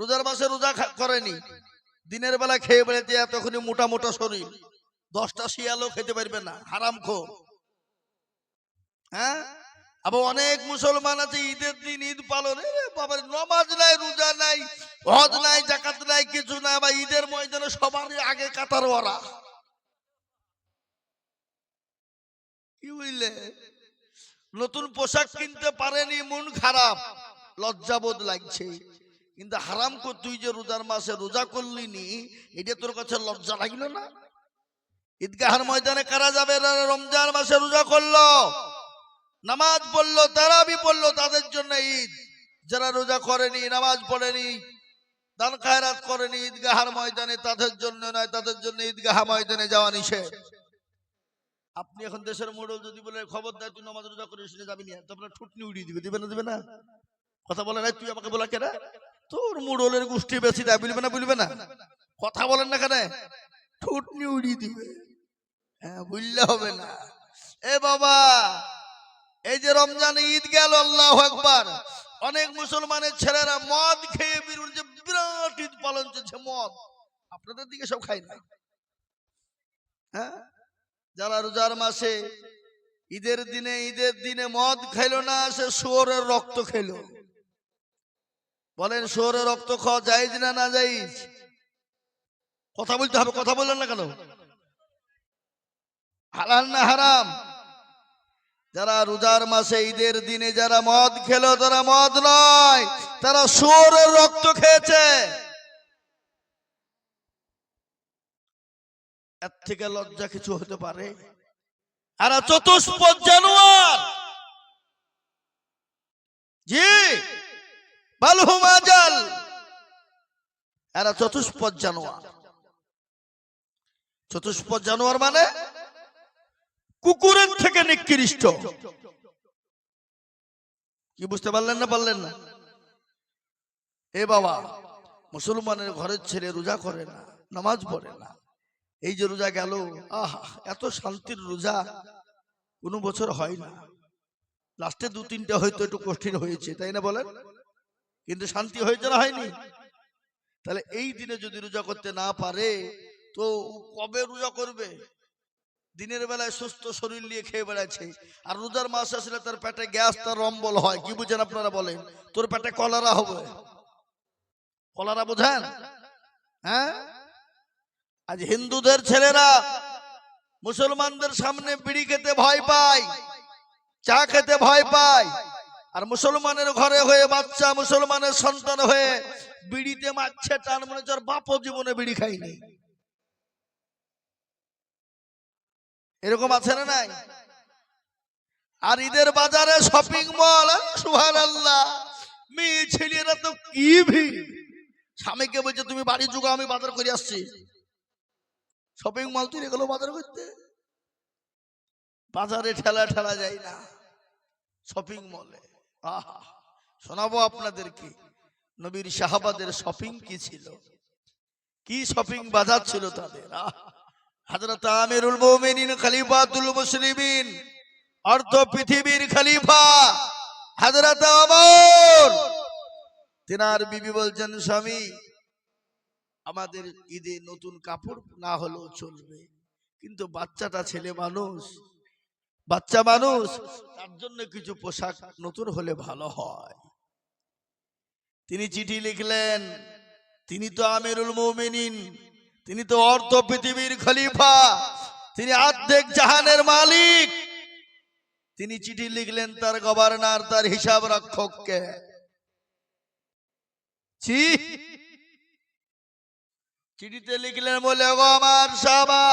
রোজার মাসে রোজা করেনি। দিনের বেলা খেয়ে বেড়েছে এতক্ষণই মোটা মোটা শরীর। দশটা শিয়ালও খেতে পারবে না। হারাম খো হ্যাঁ? আবার অনেক মুসলমান আছে, ঈদের দিন, ঈদ পালনে। বাবা, নমাজ নাই, রোজা নাই, হজ নাই জাকাত নাই, কিছু নাই, বা ঈদের ময়দানে সবার আগে কাতার ওরা কি বুঝলে নতুন পোশাক কিনতে পারেনি, মন খারাপ। লজ্জাবোধ লাগছে। কিন্তু হারাম কর, তুই যে রোজার মাসে রোজা করলি নি, এটা তোর কাছে লজ্জা লাগল না? ঈদগাহার ময়দানে কারা যাবে? রমজান মাসে রোজা করল, নামাজ পড়ল, তারাবি পড়ল, তাদের জন্য ঈদ। যারা রোজা করেনি, নামাজ পড়েনি, দান খায়রাত করেনি, ঈদগাহার ময়দানে তাদের জন্য নয়, তাদের জন্য ঈদগাহা ময়দানে যাওয়া নিষেধ। আপনি এখন দেশের মোড়ল যদি বলে, খবর দেয়, তুই নামাজ রোজা করিস যাবি না? তো আপনার ঠুটনি উড়িয়ে দিবে দিবে না দিবে না? কথা বলে নাই, তুই আমাকে বলা কেন তোর মুড়লের গোষ্ঠী বেশি দেয়, বলবে না বলবে না। কথা বলেন না কেন? ঠুটনি উড়িয়ে দিবে। হ্যাঁ বুঝলে হবে না। এ বাবা, এই যে রমজান ঈদ গেল, আল্লাহ একবার অনেক মুসলমানের ছেলেরা মদ খেয়ে বেরোন যে বিরাট ঈদ পালন চলছে মদ। আপনাদের দিকে সব খাই না হ্যাঁ যারা রোজার মাসে ঈদের দিনে ঈদের দিনে মদ খাইলো না, সে শুয়োরের রক্ত খেলো বলেন, শুয়োরের রক্ত খাওয়া যাইজ না না যাইজ কথা বলতে হবে, কথা বললেন না কেন? হালাল না হারাম? যারা রোজার মাসে ঈদের দিনে যারা মদ খেলো, তারা মদ নয়, তারা শুয়োরের রক্ত খেয়েছে। এর থেকে লজ্জা কিছু হতে পারে? আর চতুষ্পদ জানোয়ার! জি! বালহুম আজাল চতুষ্পদ জানোয়ার। চতুষ্পদ জানোয়ার মানে কুকুরের থেকে নিকৃষ্ট। কি বুঝতে পারলেন না পারলেন না? এ বাবা, মুসলমানের ঘরের ছেলে রোজা করে না, নামাজ পড়ে না। এই যে রোজা গেল, আহ, এত শান্তির রোজা। কোনো বছর হয় না। লাস্টে দু তিনটা হয়তো একটু কঠিন হয়েছে, তাই না বলেন? কিন্তু শান্তি হয়েছে না হয়নি? তাহলে এই দিনে যদি রোজা করতে না পারে, তো কবে রোজা করবে? দিনের বেলায় সুস্থ শরীর নিয়ে খেয়ে বেড়াচ্ছে। আর রোজার মাস আসলে তার পেটে গ্যাস, তার রম্বল হয়। কি বুঝেন আপনারা বলেন? তোর পেটে কলারা হবে। কলারা বোঝেন? হ্যাঁ? আজ হিন্দুদের ছেলেরা মুসলমানদের সামনে বিড়ি খেতে ভয় পায়, চা খেতে ভয় পায়। আর মুসলমানের ঘরে হয়ে, বাচ্চা মুসলমানের সন্তান হয়ে বিড়িতে মারছে, তার মনে হচ্ছে বাপও জীবনে বিড়ি খাইনি এরকম আছে না নাই? আর ঈদের বাজারে শপিং মল সুহান আল্লাহ মেয়ে ছেলেরা তো কি ভিড়? স্বামীকে বলছে, তুমি বাড়ি যুগো আমি বাজার করে আসছি। শপিং মল তুই এগুলো বাজার করতে? বাজারে ঠেলা ঠেলা যায় না শপিং মলে আহা, শোনাবো আপনাদেরকে। নবীর সাহাবাদের শপিং কি ছিল? কি শপিং বাজার ছিল তাদের? হযরত আমিরুল মুমিনিন, খলিফাতুল মুসলিমিন, অর্ধ পৃথিবীর খলিফা হযরত ওমর। তিনার বিবি বলছেন, স্বামী, আমাদের ঈদে নতুন কাপড় না হলেও চলবে, কিন্তু বাচ্চাটা ছেলে মানুষ। বাচ্চা মানুষ, তার জন্য কিছু পোশাক নতুন হলে ভালো হয়। তিনি চিঠি লিখলেন, তিনি তো আমিরুল মুমিনিন, তিনি তো অর্থ পৃথিবীর খলিফা, তিনি আর্ধেক জাহানের মালিক। তিনি চিঠি লিখলেন তার গভর্নর, তার হিসাব রক্ষককে। চিঠিতে লিখলেন, বলে গো আমার সাহাবা,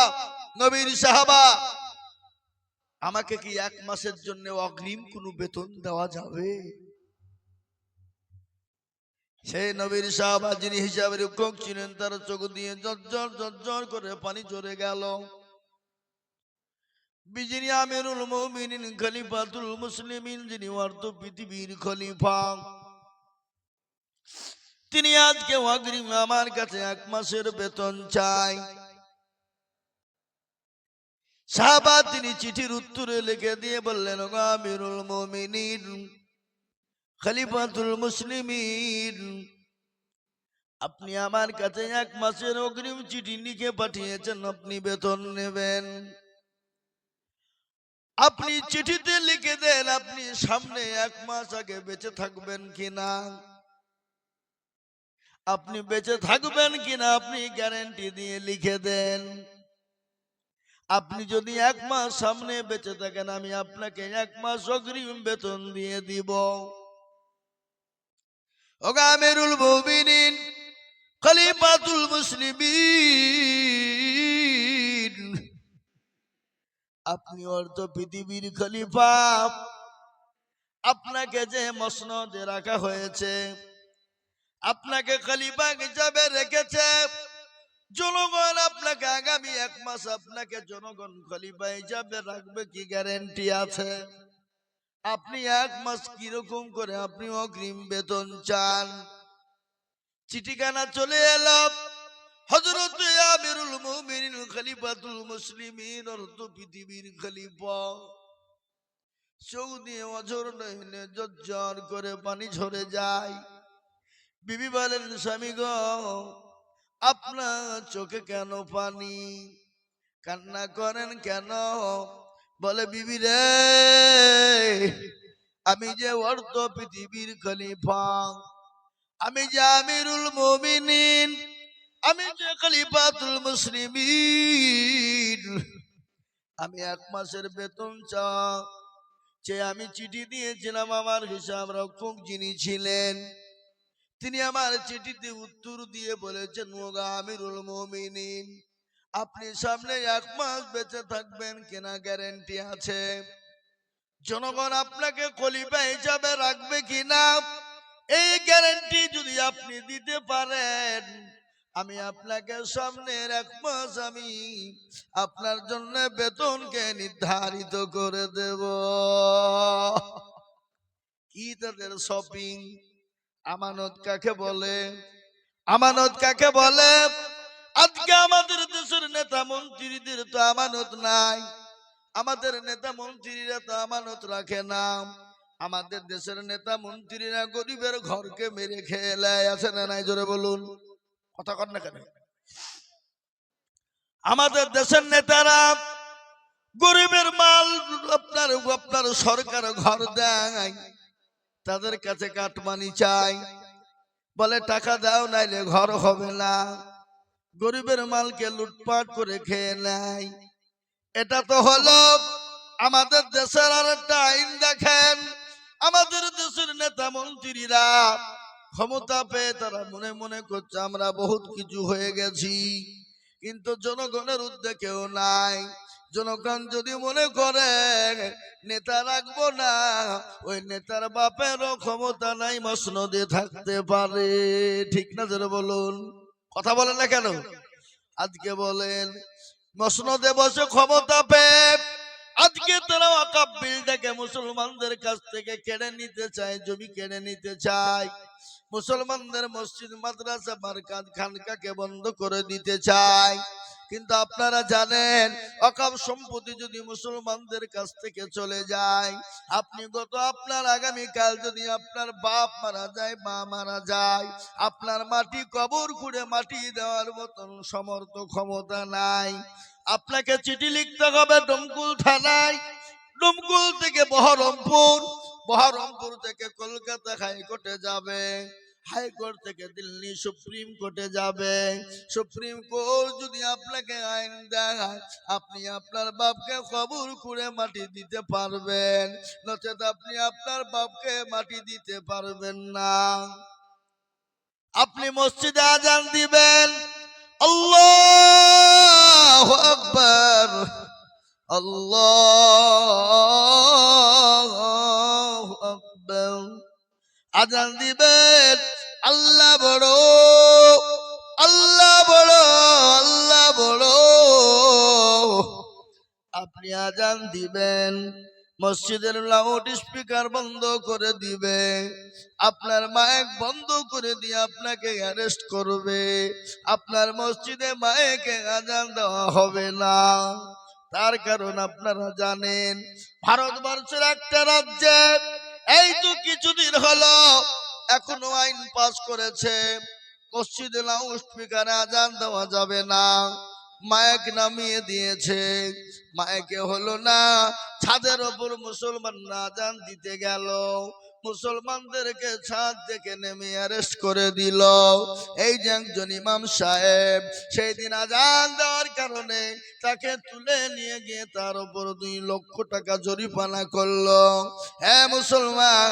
নবীর সাহাবা আমাকে কি এক মাসের জন্য অগ্রিম কোনো বেতন দেওয়া যাবে? সেই নবীর সাহাবা যিনি হিসাবে রক্ষক ছিলেন, তার চোখ দিয়ে জর্জর জর্জর করে পানি চড়ে গেল। বিজিনি আমিরুল মুমিনিন, খলিফাতুল মুসলিমিন, যিনি অর্ধ পৃথিবীর খলিফা। তিনি আজকে অগ্রিম আমার কাছে এক মাসের বেতন চাই। সাহাবা তিনি চিঠির উত্তরে লিখে দিয়ে বললেন, "ওগো আমিরুল মুমিনিন, খলিফাতুল মুসলিমিন, আপনি আমার কাছে এক মাসের অগ্রিম চিঠি লিখে পাঠিয়েছেন, আপনি বেতন নেবেন। আপনি চিঠিতে লিখে দেন, আপনি সামনে এক মাস আগে বেঁচে থাকবেন কিনা। আপনি বেঁচে থাকবেন কিনা, আপনি গ্যারেন্টি দিয়ে লিখে দেন। আপনি যদি এক মাস সামনে বেঁচে থাকেন, আমি আপনাকে এক মাস অগ্রিম বেতন দিয়ে দিব। ওগা আমিরুল মুমিনিন, খলিফাতুল মুসলিমিন। আপনি অর্থ পৃথিবীর খলিফা। আপনাকে যে মসনদে রাখা হয়েছে, আপনাকে খলিফা হিসাবে রেখেছে জনগণ আপনাকে আগামী এক মাস আপনাকে জনগণ খলিফা হিসাবে রাখবে কি গ্যারেন্টি আছে? আপনি এক মাস কীরকম করে আপনি অগ্রিম বেতন চান? চিঠিখানা চলে এলো হজরত আমিরুল খলিফাতুল মুসলিমিন অর্থ পৃথিবীর খলিফা। নহিনে জজ্জর করে পানি ঝরে যায়। বিবি বলেন, স্বামী গো আপনার চোখে কেন পানি? কান্না করেন কেন? বলে, বিবি রে, আমি যে অর্থ পৃথিবীর খলিফা, আমি যে আমিরুল মুমিনিন, আমি যে খলিফাতুল মুসলিমিন, আমি এক মাসের বেতন চা যে আমি চিঠি দিয়েছিলাম, আমার হিসাব রক্ষক যিনি ছিলেন তিনি আমার চিঠিতে উত্তর দিয়ে বলেছেন আমিরুল মুমিনিন, আপনি সামনে এক মাস বেঁচে থাকবেন, কিনা গ্যারেন্টি আছে। জনগণ আপনাকে খলিফা হিসাবে রাখবে কিনা, এই গ্যারেন্টি যদি আপনি দিতে পারেন, আমি আপনাকে সামনের এক মাস আমি আপনার জন্য বেতনকে নির্ধারিত করে দেব। কি তাদের শপিং আমানত কাকে বলে? আমানত কাকে বলে? আজকে আমাদের দেশের নেতা মন্ত্রীদের তো আমানত নাই। আমাদের নেতা মন্ত্রীরা তো আমানত রাখে না। আমাদের দেশের নেতা মন্ত্রীরা গরিবের ঘরকে মেরে খেয়ে আছে না নাই? জোরে বলুন। কথা কর না কেন? আমাদের দেশের নেতারা গরিবের মাল আপনার আপনার সরকার ঘর দেয়। তাদের কাছে কাটমানি চাই। বলে, টাকা দাও, নাইলে ঘর হবে না। গরিবের মালকে লুটপাট করে খেয়ে নেয়। এটা তো হলো আমাদের দেশের আর একটা আইন, দেখেন। আমাদের দেশের নেতা মন্ত্রীরা ক্ষমতা পেয়ে তারা মনে মনে করছে, আমরা বহুত কিছু হয়ে গেছি, কিন্তু জনগণের উদ্যোগেও নাই। জনগণ যদি মনে করে, নেতা রাখব না, ওই নেতার বাপেরও ক্ষমতা নাই, মসনদে থাকতে পারে। ঠিক না যেন বলুন? কথা বলেন না কেন? আজকে বলেন, মসনদে বসে ক্ষমতা পেয়ে আজকে তারা ওয়াকাব বিলটাকে মুসলমানদের কাছ থেকে কেড়ে নিতে চায়, জমি কেড়ে নিতে চায়। মুসলমানদের মসজিদ, মাদ্রাসা মার্কাজ খানকাকে বন্ধ করে দিতে চায়। কিন্তু আপনারা জানেন অকাপ সম্পত্তি যদি মুসলমানদের কাছ থেকে চলে যায়, আপনি গত আপনার আগামী কাল যদি আপনার বাপ মারা যায়, মা মারা যায়, আপনার মাটি কবর খুঁড়ে মাটি দেওয়ার মতন সমর্থ ক্ষমতা নাই। আপনাকে চিঠি লিখতে হবে ডমকুল থানায়। ডমকুল থেকে বহরমপুর বহরমপুর থেকে কলকাতা হাইকোর্টে যাবে। হাইকোর্ট থেকে দিল্লি সুপ্রিম কোর্টে যাবে। সুপ্রিম কোর্ট যদি আপনাকে আইন দেয় আপনি আপনার বাপকে কবর করে মাটি দিতে পারবেন। নচেত আপনি আপনার বাপকে মাটি দিতে পারবেন না। আপনি মসজিদে আজান দিবেন। আল্লাহ আকবর। আল্লাহ আকবর। আজান দিবেন। আল্লাহ বড় আল্লাহ বড় আল্লাহ বড়। আপনি আজান দিবেন, মসজিদের লাউড স্পিকার বন্ধ করে দিবে। আপনার মাইক বন্ধ করে দিয়ে আপনাকে অ্যারেস্ট করবে। আপনার মসজিদে মাইকে আজান দেওয়া হবে না। তার কারণ আপনারা জানেন, ভারতবর্ষের একটা রাজ্যে এই তো কিছুদিন হলো এখনও আইন পাস করেছে। মসজিদে লাউড স্পিকারে আজান দেওয়া যাবে না। মায়ক নামিয়ে দিয়েছে। মায়কে হলো না, ছাদের ওপর মুসলমান না আজান দিতে গেল। মুসলমানদেরকে ছাদ থেকে নেমে অ্যারেস্ট করে দিল। এই যে একজন ইমাম সাহেব, সেই দিন আজান দেওয়ার কারণে তাকে তুলে নিয়ে গিয়ে তার উপর দুই লক্ষ টাকা জরিমানা করল। হ্যাঁ মুসলমান,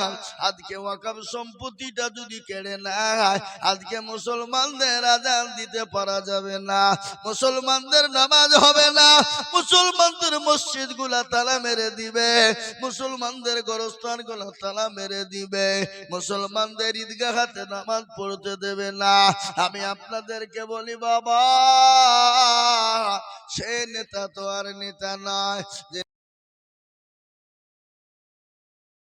আজকে ওয়াকাব সম্পত্তিটা যদি কেড়ে নেয়, আজকে মুসলমানদের আজান দিতে পারা যাবে না। মুসলমানদের নামাজ হবে না। মুসলমানদের মসজিদগুলা তালা মেরে দিবে। মুসলমানদের গরস্থানগুলা তালা মেরে দিবে। মুসলমানদের ঈদগাহাতে নামাজ পড়তে দেবে না। আমি আপনাদেরকে বলি, বাবা, সে নেতা তো আর নেতা নয়।